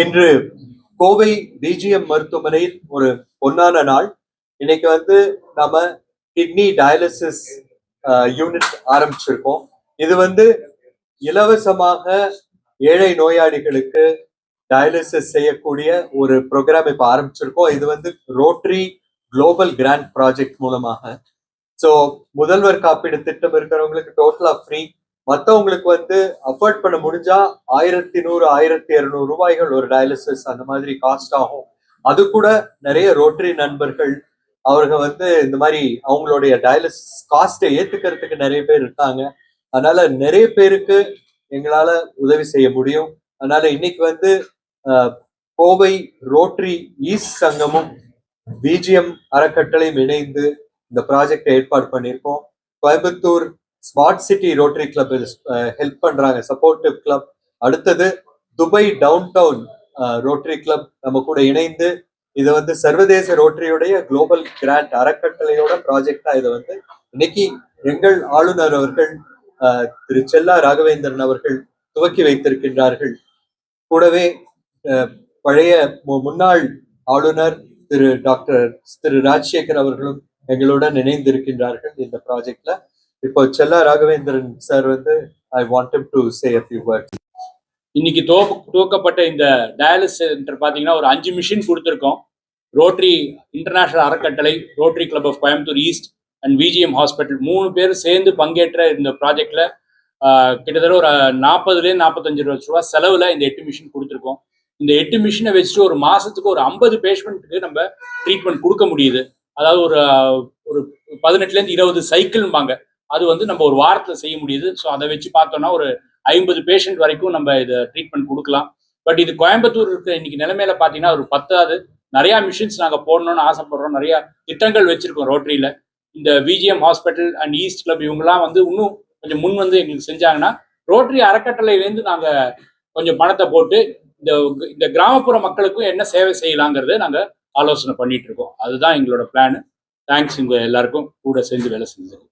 இன்று கோவை பிஜிஎம் மருத்துவமனையில் ஒரு பொன்னான நாள். இன்னைக்கு வந்து நம்ம கிட்னி டயாலிசிஸ் யூனிட் ஆரம்பிச்சிருக்கோம். இது வந்து இலவசமாக ஏழை நோயாளிகளுக்கு டயாலிசிஸ் செய்யக்கூடிய ஒரு ப்ரோக்ராம் இப்போ ஆரம்பிச்சிருக்கோம். இது வந்து ரோட்ரி குளோபல் கிராண்ட் ப்ராஜெக்ட் மூலமாக. ஸோ முதல்வர் காப்பீடு திட்டம் இருக்கிறவங்களுக்கு டோட்டலாக ஃப்ரீ மற்றவங்களுக்கு வந்து அஃபோர்ட் பண்ண முடிஞ்சா ஆயிரத்தி நூறு ஆயிரத்தி இரநூறு ரூபாய்கள் ஒரு டயாலிசிஸ் அந்த மாதிரி காஸ்ட் ஆகும். அது கூட நிறைய ரோட்டரி நண்பர்கள் அவர்கள் வந்து இந்த மாதிரி அவங்களுடைய டயாலிசிஸ் காஸ்ட்டை ஏத்துக்கிறதுக்கு நிறைய பேர் இருக்காங்க. அதனால நிறைய பேருக்கு எங்களால உதவி செய்ய முடியும். அதனால இன்னைக்கு வந்து கோவை ரோட்டரி ஈஸ்ட் சங்கமும் பிஜிஎம் அறக்கட்டளையும் இணைந்து இந்த ப்ராஜெக்டை ஏற்பாடு பண்ணியிருக்கோம். Coimbatore smart city rotary club help பண்றாங்க. சப்போர்ட்டிவ் கிளப் அடுத்தது Dubai downtown rotary club நம்ம கூட இணைந்து இது வந்து சர்வதேச ரோட்டரியுடைய குளோபல் கிராண்ட் அறக்கட்டளையோட ப்ராஜெக்டா இதை வந்து இன்னைக்கு எங்கள் ஆளுநர் அவர்கள் திரு செல்லா ராகவேந்திரன் அவர்கள் துவக்கி வைத்திருக்கின்றார்கள். கூடவே பழைய மு- முன்னாள் ஆளுநர் திரு டாக்டர் திரு ராஜசேகர் அவர்களும் எங்களுடன் இணைந்திருக்கின்றார்கள் இந்த ப்ராஜெக்ட்ல இப்போ செல்லா ராகவேந்திரன் சார் வந்து I want to say a few words. இன்னைக்கு துவக்க துவக்கப்பட்ட இந்த டயாலிஸ் சென்டர் பார்த்தீங்கன்னா ஒரு அஞ்சு மிஷின் கொடுத்துருக்கோம். ரோட்டரி இன்டர்நேஷனல் அறக்கட்டளை rotary club of Coimbatore east and VGM hospital. மூணு பேர் சேர்ந்து பங்கேற்ற இந்த ப்ராஜெக்ட்ல கிட்டத்தட்ட ஒரு நாற்பதுலேருந்து நாற்பத்தஞ்சு லட்ச ரூபா செலவில் இந்த எட்டு மிஷின் கொடுத்துருக்கோம். இந்த எட்டு மிஷினை வச்சுட்டு ஒரு மாசத்துக்கு ஒரு ஐம்பது பேஷண்ட்டுக்கு நம்ம ட்ரீட்மெண்ட் கொடுக்க முடியுது. அதாவது ஒரு ஒரு பதினெட்டுலேருந்து இருபது சைக்கிள்ம்பாங்க அது வந்து நம்ம ஒரு வாரத்தில் செய்ய முடியுது. ஸோ அதை வச்சு பார்த்தோம்னா ஒரு ஐம்பது பேஷண்ட் வரைக்கும் நம்ம இதை ட்ரீட்மெண்ட் கொடுக்கலாம். பட் இது கோயம்புத்தூர் இருக்க இன்னைக்கு நிலைமையில பார்த்தீங்கன்னா ஒரு பத்தாவது நிறையா மிஷின்ஸ் நாங்கள் போடணும்னு ஆசைப்படுறோம். நிறையா திட்டங்கள் வச்சிருக்கோம் ரோட்டரியில். இந்த VGM hospital and east club இவங்கெல்லாம் வந்து இன்னும் கொஞ்சம் முன் வந்து எங்களுக்கு செஞ்சாங்கன்னா ரோட்டரி அறக்கட்டளையிலேருந்து நாங்கள் கொஞ்சம் பணத்தை போட்டு இந்த இந்த கிராமப்புற மக்களுக்கும் என்ன சேவை செய்யலாங்கிறத நாங்கள் ஆலோசனை பண்ணிட்டு இருக்கோம். அதுதான் எங்களோட பிளான் தேங்க்ஸ் உங்க எல்லாருக்கும். கூட சேர்ந்து வேலை செஞ்சது